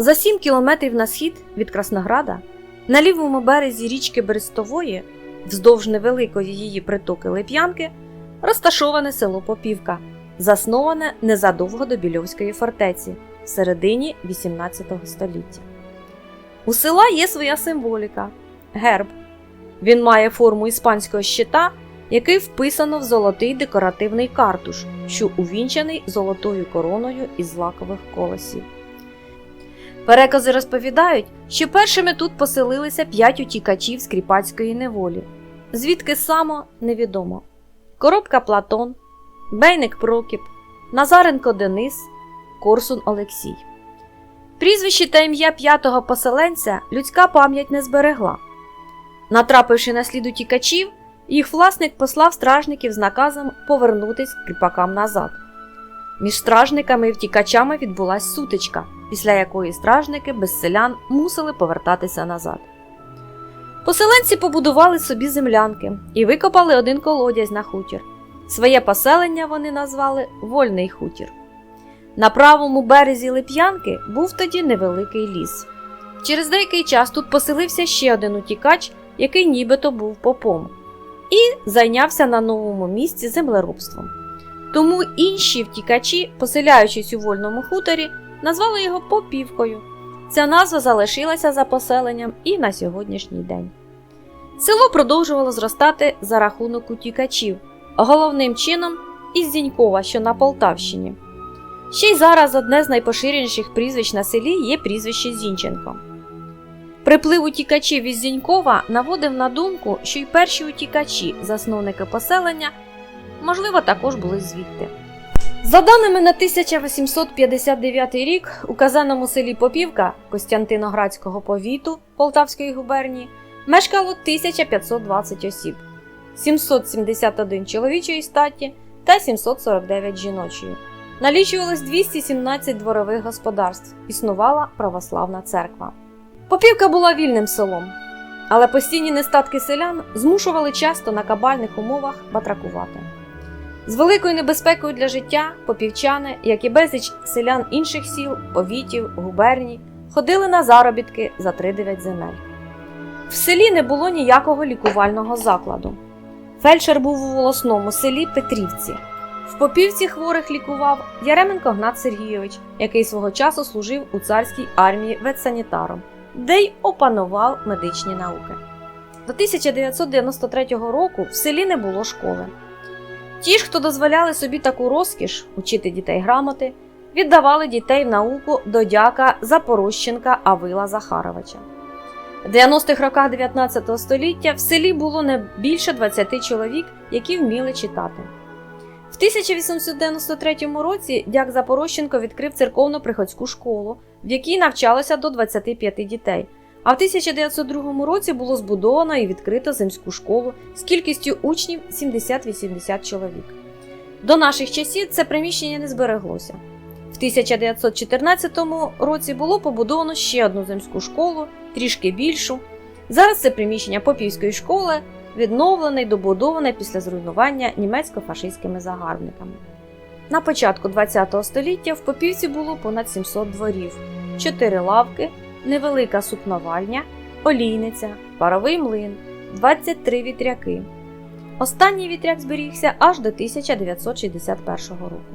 За 7 кілометрів на схід від Краснограда, на лівому березі річки Берестової, вздовж невеликої її притоки Лип'янки, розташоване село Попівка, засноване незадовго до Більовської фортеці в середині XVIII століття. У села є своя символіка герб. Він має форму іспанського щита, який вписано в золотий декоративний картуш, що увінчаний золотою короною із злакових колосів. Перекази розповідають, що першими тут поселилися п'ять утікачів з кріпацької неволі, звідки само невідомо. Коробка Платон, Бейник Прокіп, Назаренко Денис, Корсун Олексій. Прізвище та ім'я п'ятого поселенця людська пам'ять не зберегла. Натрапивши на слід утікачів, їх власник послав стражників з наказом повернутись кріпакам назад. Між стражниками і втікачами відбулась сутичка, після якої стражники без селян мусили повертатися назад. Поселенці побудували собі землянки і викопали один колодязь на хутір. Своє поселення вони назвали Вольний хутір. На правому березі Лип'янки був тоді невеликий ліс. Через деякий час тут поселився ще один утікач, який нібито був попом, і зайнявся на новому місці землеробством. Тому інші втікачі, поселяючись у вольному хуторі, назвали його Попівкою. Ця назва залишилася за поселенням і на сьогоднішній день. Село продовжувало зростати за рахунок утікачів, головним чином із Зінькова, що на Полтавщині. Ще й зараз одне з найпоширеніших прізвищ на селі є прізвище Зінченко. Приплив утікачів із Зінькова наводив на думку, що й перші утікачі, засновники поселення, можливо, також були звідти. За даними на 1859 рік, у казаному селі Попівка Костянтиноградського повіту Полтавської губернії мешкало 1520 осіб, 771 чоловічої статі та 749 жіночої. Налічувалось 217 дворових господарств, існувала православна церква. Попівка була вільним селом, але постійні нестатки селян змушували часто на кабальних умовах батракувати. З великою небезпекою для життя попівчани, як і безліч селян інших сіл, повітів, губерній, ходили на заробітки за 3-9 земель. В селі не було ніякого лікувального закладу. Фельдшер був у волосному селі Петрівці. В Попівці хворих лікував Яременко Гнат Сергійович, який свого часу служив у царській армії ветсанітаром, де й опанував медичні науки. До 1993 року в селі не було школи. Ті ж, хто дозволяли собі таку розкіш учити дітей грамоти, віддавали дітей в науку до дяка Запорожченка Авила Захаровича. В 90-х роках 19 століття в селі було не більше 20 чоловік, які вміли читати. В 1893 році дяк Запорожченко відкрив церковно-приходську школу, в якій навчалося до 25 дітей. А в 1902 році було збудовано і відкрито земську школу з кількістю учнів 70-80 чоловік. До наших часів це приміщення не збереглося. В 1914 році було побудовано ще одну земську школу, трішки більшу. Зараз це приміщення Попівської школи, відновлене й добудоване після зруйнування німецько-фашистськими загарбниками. На початку ХХ століття в Попівці було понад 700 дворів, 4 лавки, невелика сукновальня, олійниця, паровий млин, 23 вітряки. Останній вітряк зберігся аж до 1961 року.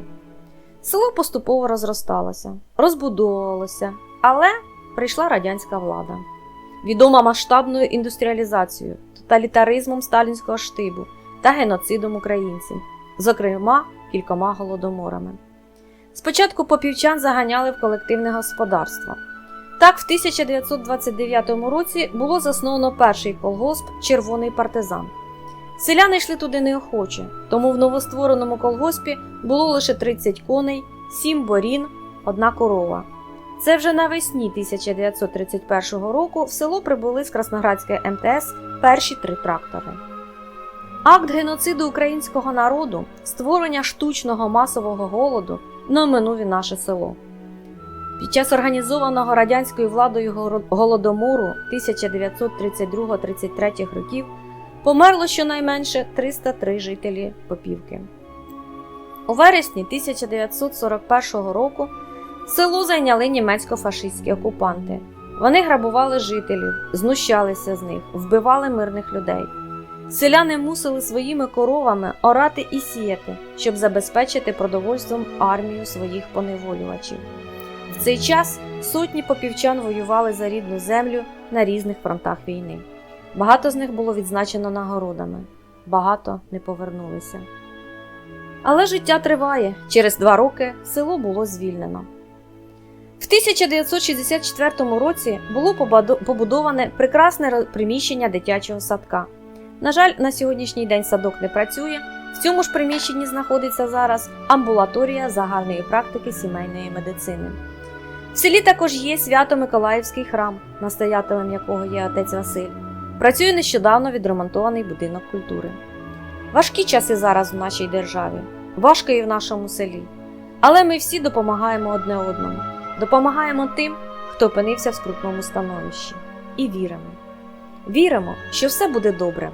Село поступово розросталося, розбудовувалося, але прийшла радянська влада. Відома масштабною індустріалізацією, тоталітаризмом сталінського штибу та геноцидом українців, зокрема кількома голодоморами. Спочатку попівчан заганяли в колективне господарство. Так, в 1929 році було засновано перший колгосп Червоний партизан. Селяни йшли туди неохоче, тому в новоствореному колгоспі було лише 30 коней, 7 борін, одна корова. Це вже навесні 1931 року в село прибули з Красноградської МТС перші три трактори. Акт геноциду українського народу, створення штучного масового голоду не оминув і наше село. Під час організованого радянською владою голодомору 1932-33 років померло щонайменше 303 жителі Попівки. У вересні 1941 року Село зайняли німецько-фашистські окупанти. Вони грабували жителів, знущалися з них, вбивали мирних людей. Селяни мусили своїми коровами орати і сіяти, щоб забезпечити продовольством армію своїх поневолювачів. В цей час сотні попівчан воювали за рідну землю на різних фронтах війни. Багато з них було відзначено нагородами, багато не повернулися. Але життя триває. Через два роки село було звільнено. В 1964 році було побудоване прекрасне приміщення дитячого садка. На жаль, на сьогоднішній день садок не працює. В цьому ж приміщенні знаходиться зараз амбулаторія загальної практики сімейної медицини. В селі також є Свято-Миколаївський храм, настоятелем якого є отець Василь. Працює нещодавно відремонтований будинок культури. Важкі часи зараз в нашій державі, важко і в нашому селі. Але ми всі допомагаємо одне одному, допомагаємо тим, хто опинився в скрутному становищі. І віримо. Віримо, що все буде добре,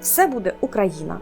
все буде Україна.